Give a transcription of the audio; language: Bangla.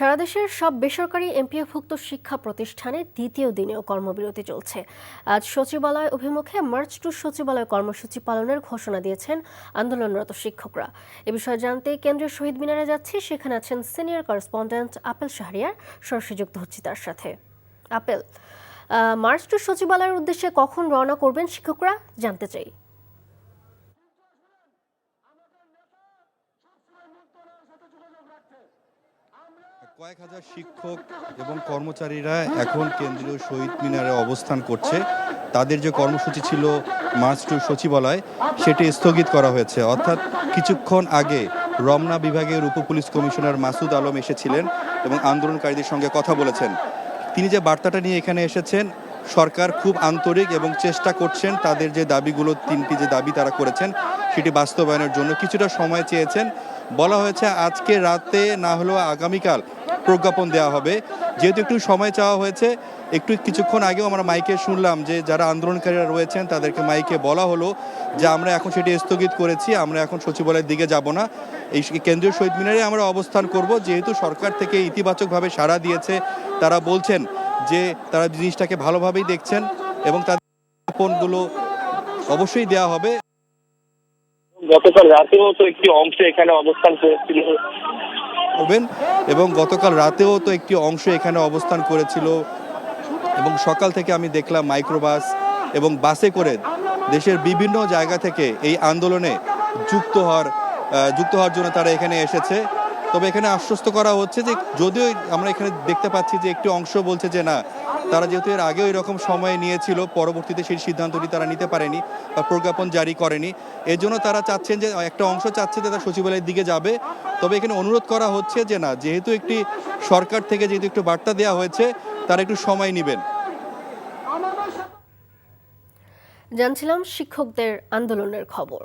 সারা দেশের সব বেসরকারি এমপিওভুক্ত শিক্ষা প্রতিষ্ঠানে দ্বিতীয় দিনেও কর্মবিরতি চলছে। আজ সচিবালয় অভিমুখে মার্চ টু সচিবালয় কর্মসূচি পালনের ঘোষণা দিয়েছেন আন্দোলনরত শিক্ষকরা। এ বিষয়ে জানতে কেন্দ্রীয় শহীদ মিনারে যাচ্ছি। সেখানে আছেন সিনিয়র করেসপন্ডেন্ট আপেল শাহরিয়ার। সরাসরি যুক্ত হচ্ছি তার সাথে। আপেল মার্চ টু সচিবালয়ের উদ্দেশ্যে কখন রওনা করবেন শিক্ষকরা? জানতে চাই। কয়েক হাজার শিক্ষক এবং কর্মচারীরা এখন কেন্দ্রীয় শহীদ মিনারে অবস্থান করছে। তাদের যে কর্মসূচি ছিল মার্চ টু সচিবালয়, সেটি স্থগিত করা হয়েছে। অর্থাৎ কিছুক্ষণ আগে রমনা বিভাগের উপ পুলিশ কমিশনার মাসুদ আলম এসেছিলেন এবং আন্দোলনকারীদের সঙ্গে কথা বলেছেন। তিনি যে বার্তাটা নিয়ে এখানে এসেছেন, সরকার খুব আন্তরিক এবং চেষ্টা করছেন তাদের যে দাবিগুলো, তিনটি যে দাবি তারা করেছেন, সেটি বাস্তবায়নের জন্য। কিছুটা সময় চেয়েছেন। বলা হয়েছে, আজকে রাতে না হলেও আগামীকাল প্রজ্ঞাপন দেওয়া হবে। যেহেতু একটু সময় চাওয়া হয়েছে, একটু কিছুক্ষণ আগেও আমরা মাইকে শুনলাম যে যারা আন্দোলনকারীরা রয়েছেন, তাদেরকে মাইকে বলা হলো যে আমরা এখন সেটি স্থগিত করেছি, আমরা এখন সচিবালয়ের দিকে যাব না। এই কেন্দ্রীয় শহীদ মিনারে আমরা অবস্থান করব, যেহেতু সরকার থেকে ইতিবাচকভাবে সাড়া দিয়েছে, তারা বলছেন যে তারা জিনিসটাকে ভালোভাবেই দেখছেন এবং তাদের বিজ্ঞাপনগুলো অবশ্যই দেওয়া হবে। গতকাল রাতেও তো একটি অংশ এখানে অবস্থান করেছিল। করবেন এবং গতকাল রাতেও তো একটি অংশ এখানে অবস্থান করেছিল। এবং সকাল থেকে আমি দেখলাম মাইক্রোবাস এবং বাসে করে দেশের বিভিন্ন জায়গা থেকে এই আন্দোলনে যুক্ত হওয়ার যুক্ত হওয়ার জন্য তারা এখানে এসেছে। তবে এখানে আশ্বস্ত করা হচ্ছে যে যদিও আমরা এখানে দেখতে পাচ্ছি যে একটি অংশ বলছে যে না, তারা যেহেতু এর আগেও এরকম সময় নিয়েছিল, পরবর্তীতে সেই সিদ্ধান্তটি তারা নিতে পারেনি বা প্রজ্ঞাপন জারি করেনি। এর জন্য তারা চাচ্ছেন যে একটা অংশ চাচ্ছে যে তারা সচিবালয়ের দিকে যাবে। তবে এখানে অনুরোধ করা হচ্ছে যে না, যেহেতু একটি সরকার থেকে যেহেতু একটু বার্তা দেওয়া হয়েছে, তারা একটু সময় নেবেন। জানছিলাম শিক্ষকদের আন্দোলনের খবর।